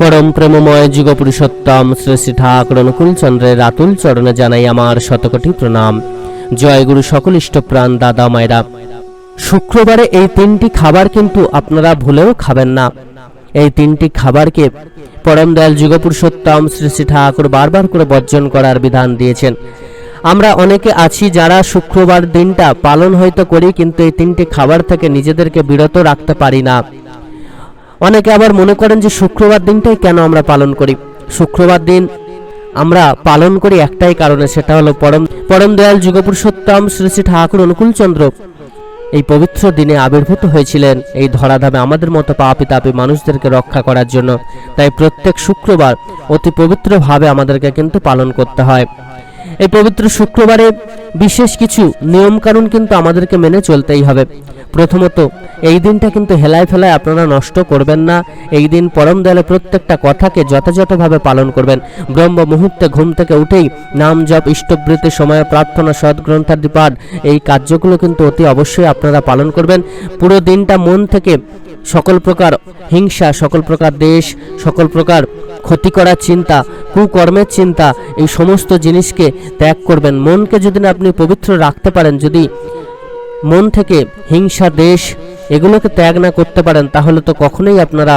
পরম প্রেমময় যুগ পুরুষোত্তম শ্রী শ্রী ঠাকুর অনুকূল চন্দ্রের আতুল চরণে জানাই আমার শতকোটি প্রণাম। জয় গুরু সকল ইষ্টপ্রাণ দাদা মায়েরা। শুক্রবারে এই তিনটি খাবার কিন্তু আপনারা ভুলেও খাবেন না। এই তিনটি খাবারকে পরম দয়াল যুগ পুরুষোত্তম শ্রী শ্রী ঠাকুর বারবার করে বর্জন করার বিধান দিয়েছেন। আমরা অনেকে আছি যারা শুক্রবার দিনটা পালন হয়তো করি, কিন্তু এই তিনটি খাবার থেকে নিজেদেরকে বিরত রাখতে পারি না। অনেকে আবার মনে করেন যে শুক্রবার দিনটাই কেন আমরা পালন করি? শুক্রবার দিন আমরা পালন করি একটাই কারণে, সেটা হলো পরম পরম দয়াল যুগপুরুষোত্তম শ্রী শ্রী ঠাকুর অনুকূলচন্দ্র। এই পবিত্র দিনে আবির্ভূত হয়েছিলেন এই ধরাধামে আমাদের মতো পাপি তাপি মানুষদেরকে রক্ষা করার জন্য। তাই প্রত্যেক শুক্রবার অতি পবিত্রভাবে আমাদেরকে কিন্তু পালন করতে হয়। এই পবিত্র শুক্রবারে বিশেষ কিছু নিয়মকানুন কিন্তু আমাদেরকে মেনে চলতেই হবে। প্রথমত, এই দিনটা কিন্তু হেলায় ফেলায় আপনারা নষ্ট করবেন না। এই দিন পরম দয়ালে প্রত্যেকটা কথাকে যথাযথভাবে পালন করবেন। ব্রহ্ম মুহূর্তে ঘুম থেকে উঠেই নাম জপ, ইষ্টবৃত্তি, সময় প্রার্থনা সদ্গ্রন্থাদি পাঠ, এই কার্যগুলো কিন্তু অতি অবশ্যই আপনারা পালন করবেন। পুরো দিনটা মন থেকে সকল প্রকার হিংসা, সকল প্রকার দেশ, সকল প্রকার ক্ষতি করার চিন্তা, কুকর্মের চিন্তা, এই সমস্ত জিনিসকে ত্যাগ করবেন। মনকে যদি না আপনি পবিত্র রাখতে পারেন, যদি মন থেকে হিংসা, দেশ এগুলোকে ত্যাগ না করতে পারেন, তাহলে তো কখনোই আপনারা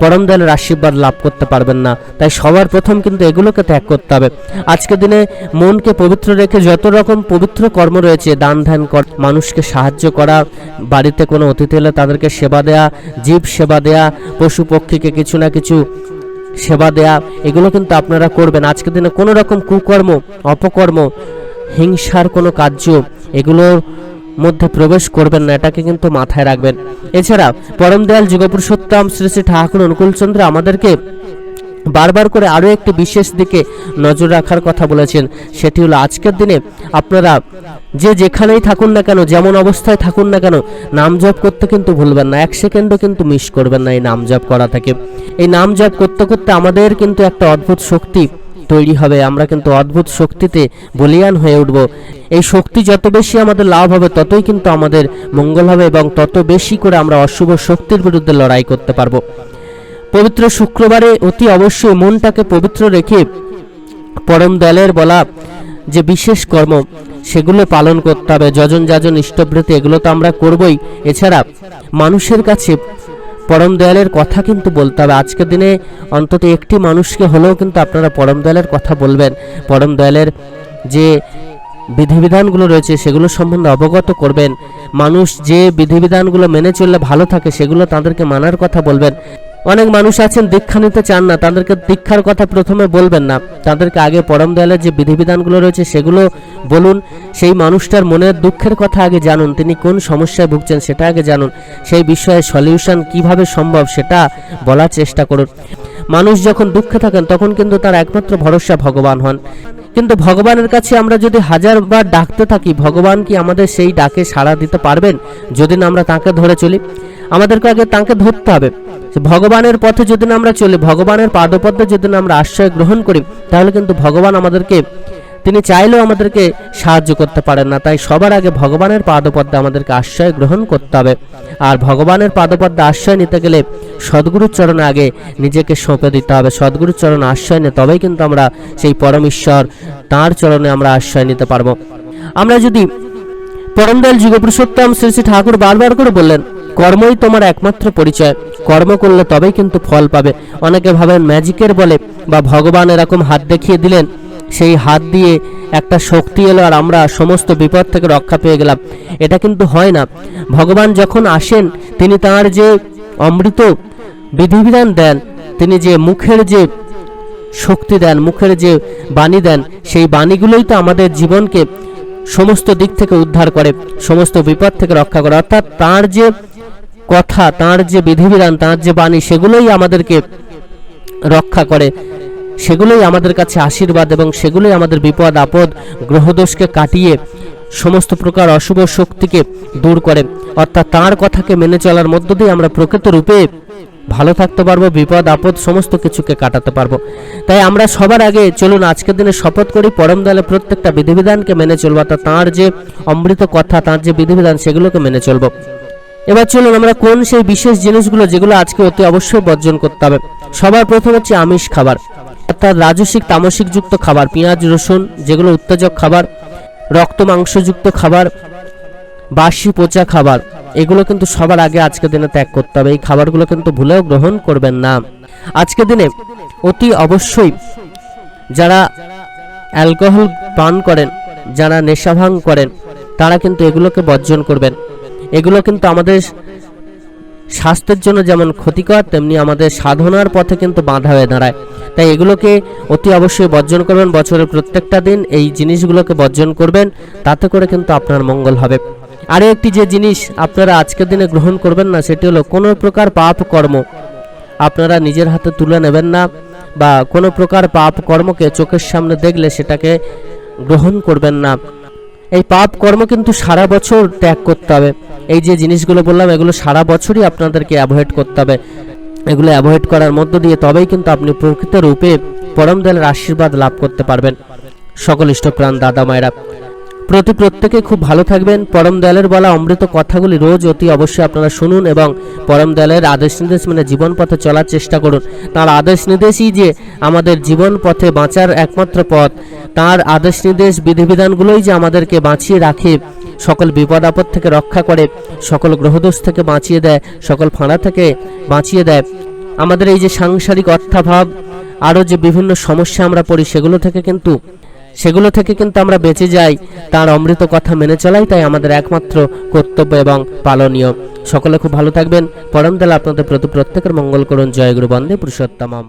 পরম দয়ালের আশীর্বাদ লাভ করতে পারবেন না। তাই সবার প্রথম কিন্তু এগুলোকে ত্যাগ করতে হবে। আজকের দিনে মনকে পবিত্র রেখে যত রকম পবিত্র কর্ম রয়েছে, দান ধ্যান মানুষকে সাহায্য করা, বাড়িতে কোনো অতিথি হলে তাদেরকে সেবা দেয়া, জীব সেবা দেয়া, পশু পক্ষীকে কিছু না কিছু সেবা দেয়া, এগুলো কিন্তু আপনারা করবেন। আজকের দিনে কোনো রকম কুকর্ম, অপকর্ম, হিংসার কোনো কার্য, এগুলোর মধ্যে প্রবেশ করবেন না, এটাকে কিন্তু মাথায় রাখবেন। এছাড়া পরম দয়াল যুগপুরুষোত্তম শ্রী শ্রী ঠাকুর অনুকূলচন্দ্র আমাদেরকে বারবার করে আরও একটি বিশেষ দিকে নজর রাখার কথা বলেছেন। সেটি হলো আজকের দিনে আপনারা যে যেখানেই থাকুন না কেন, যেমন অবস্থায় থাকুন না কেন, নাম জপ করতে কিন্তু ভুলবেন না। এক সেকেন্ডও কিন্তু মিস করবেন না এই নাম জপ করা থেকে। এই নাম জপ করতে করতে আমাদের কিন্তু একটা অদ্ভুত শক্তি তৈরি হবে। আমরা কিন্তু অদ্ভুত শক্তিতে বলিয়ান হয়ে উঠব। এই শক্তি যত বেশি আমাদের লাভ হবে, ততই কিন্তু আমাদের মঙ্গল হবে এবং তত বেশি করে আমরা অশুভ শক্তির বিরুদ্ধে লড়াই করতে পারব। পবিত্র শুক্রবারে অতি অবশ্যই মনটাকে পবিত্র রেখে পরম দয়ালের বলা যে বিশেষ কর্ম, সেগুলো পালন করতে হবে। যজন যাজন ইষ্টবৃত্তি এগুলো তো আমরা করবই। এছাড়া মানুষের কাছে পরম দয়ালের কথা কিন্তু বলতে হবে। আজকের দিনে অন্তত একটি মানুষকে হলেও কিন্তু আপনারা পরম দয়ালের কথা বলবেন। পরম দয়ালের যে বিধিবিধানগুলো রয়েছে, সেগুলো সম্বন্ধে অবগত করবেন। মানুষ যে বিধিবিধানগুলো মেনে চললে ভালো থাকে, সেগুলো তাদেরকে মানার কথা বলবেন। অনেক মানুষ আছেন, দীক্ষা নিতে চান না, তাদেরকে দীক্ষার কথা প্রথমে বলবেন না। তাদেরকে আগে পরম দয়ালের যে বিধিবিধানগুলো রয়েছে, সেগুলো বলুন। সেই মানুষটার মনের দুঃখের কথা আগে জানুন, তিনি কোন সমস্যায় ভুগছেন সেটা আগে জানুন। সেই বিষয়ে সলিউশন কীভাবে সম্ভব সেটা বলার চেষ্টা করুন। মানুষ যখন দুঃখে থাকেন, তখন কিন্তু তার একমাত্র ভরসা ভগবান হন। কিন্তু ভগবানের কাছে আমরা যদি হাজারবার ডাকতে থাকি, ভগবান কি আমাদের সেই ডাকে সাড়া দিতে পারবেন? যদি না আমরা তাকে ধরে চলি। আমাদেরকে আগে তাকে ধরতে হবে। ভগবানের পথে যদি না আমরা চলি, ভগবানের পাদপদ্মে যদি না আমরা আশ্রয় গ্রহণ করি, তাহলে কিন্তু ভগবান আমাদেরকে তিনি চাইলেও আমাদেরকে সাহায্য করতে পারেন না। তাই সবার আগে ভগবানের পাদপদ্মে আমাদেরকে আশ্রয় গ্রহণ করতে হবে। আর ভগবানের পাদপদ্মে আশ্রয় নিতে গেলে সদ্গুরুর চরণে আগে নিজেকে সঁপে দিতে হবে। সদ্গুরুর চরণে আশ্রয় নিয়ে তবেই কিন্তু আমরা সেই পরমেশ্বর, তাঁর চরণে আমরা আশ্রয় নিতে পারব। আমরা যদি পরমদয়াল যুগপুরুষোত্তম শ্রী শ্রী ঠাকুর বারবার করে বললেন, কর্মই তোমার একমাত্র পরিচয়। কর্ম করলে তবেই কিন্তু ফল পাবে। অনেকে ভাবেন ম্যাজিকের বলে বা ভগবান এরকম হাত দেখিয়ে দিলেন সেই হাত দিয়ে একটা শক্তি এলো আর আমরা সমস্ত বিপদ থেকে রক্ষা পেয়ে গেলাম। এটা কিন্তু হয় না। ভগবান যখন আসেন, তিনি তাঁর যে অমৃত বিধিবিধান দেন, তিনি যে মুখের যে শক্তি দেন, মুখের যে বাণী দেন, সেই বাণীগুলোই তো আমাদের জীবনকে সমস্ত দিক থেকে উদ্ধার করে, সমস্ত বিপদ থেকে রক্ষা করে। অর্থাৎ তাঁর যে কথা, তাঁর যে বিধিবিধান, তাঁর যে বাণী, সেগুলোই আমাদেরকে রক্ষা করে। সেগুলোই আমাদের কাছে আশীর্বাদ এবং সেগুলোই আমাদের বিপদ, আপদ, গ্রহদোষকে কাটিয়ে সমস্ত প্রকার অশুভ শক্তিকে দূর করে। অর্থাৎ তাঁর কথাকে মেনে চলার মধ্য দিয়ে আমরা প্রকৃত রূপে ভালো থাকতে পারব, বিপদ, আপদ সমস্ত কিছুকে কাটাতে পারব। তাই আমরা সবার আগে চলুন আজকের দিনে শপথ করি, পরম দলে প্রত্যেকটা বিধিবিধানকে মেনে চলবো, অর্থাৎ তাঁর যে অমৃত কথা, তাঁর যে বিধিবিধান, সেগুলোকে মেনে চলবো। এবার চলুন আমরা কোন সেই বিশেষ জিনিসগুলো যেগুলো আজকে অতি অবশ্যই বর্জন করতে হবে। সবার প্রথম হচ্ছে আমিষ খাবার। অর্থাৎ রাজসিক, তামসিক যুক্ত খাবার, পেঁয়াজ, রসুন, যেগুলো উত্তেজক খাবার, রক্ত মাংসযুক্ত খাবার, বাসি পচা খাবার, এগুলো কিন্তু সবার আগে আজকের দিনে ত্যাগ করতে হবে। এই খাবারগুলো কিন্তু ভুলেও গ্রহণ করবেন না। আজকের দিনে অতি অবশ্যই যারা অ্যালকোহল পান করেন, যারা নেশা ভাঙ করেন, তারা কিন্তু এগুলোকে বর্জন করবেন। এগুলো কিন্তু আমাদের স্বাস্থ্যের জন্য যেমন ক্ষতিকর, তেমনি আমাদের সাধনার পথে কিন্তু বাধা হয়ে দাঁড়ায়। তাই এগুলোকে অতি অবশ্যই বর্জন করবেন। বছরের প্রত্যেকটা দিন এই জিনিসগুলোকে বর্জন করবেন। তাতে করে কিন্তু আপনার মঙ্গল হবে। আরও একটি যে জিনিস আপনারা আজকের দিনে গ্রহণ করবেন না, সেটি হলো কোনো প্রকার পাপ কর্ম। আপনারা নিজের হাতে তুলে নেবেন না বা কোনো প্রকার পাপ কর্মকে চোখের সামনে দেখলে সেটাকে গ্রহণ করবেন না। এই পাপ কর্ম কিন্তু সারা বছর ত্যাগ করতে হবে। এই যে জিনিসগুলো বললাম, এগুলো সারা বছরই আপনাদেরকে অ্যাভয়েড করতে হবে। এগুলো অ্যাভয়েড করার মধ্য দিয়ে তবেই কিন্তু আপনি প্রকৃত রূপে পরম দলের আশীর্বাদ লাভ করতে পারবেন। সকল ইষ্টপ্রাণ দাদা মায়েরা। প্রতি প্রত্যেকে খুব ভালো থাকবেন। পরম দয়ালের বলা অমৃত কথাগুলি রোজ অতি অবশ্যই আপনারা শুনুন এবং পরম দয়ালের আদেশ নির্দেশ মেনে জীবন পথে চলার চেষ্টা করুন। তার আদেশ নির্দেশই যে আমাদের জীবন পথে বাঁচার একমাত্র পথ, তার আদেশ নির্দেশ বিধিবিধানগুলোই যে আমাদেরকে বাঁচিয়ে রাখে, সকল বিপদ আপদ থেকে রক্ষা করে, সকল গ্রহদোষ থেকে বাঁচিয়ে দেয়, সকল ফাঁড়া থেকে বাঁচিয়ে দেয়। আমাদের এই যে সাংসারিক অর্থাভাব, আরও যে বিভিন্ন সমস্যা আমরা পড়ি, সেগুলো থেকে কিন্তু সেগুলো থেকে কিন্তু আমরা বেঁচে যাই। তার অমৃত কথা মেনে চলাই তাই আমাদের একমাত্র কর্তব্য এবং পালনীয়। সকলে খুব ভালো থাকবেন। পরম দেলা আপনাদের প্রতি প্রত্যেকের মঙ্গল করুন। জয় গুরু বন্দে পুরুষোত্তমম।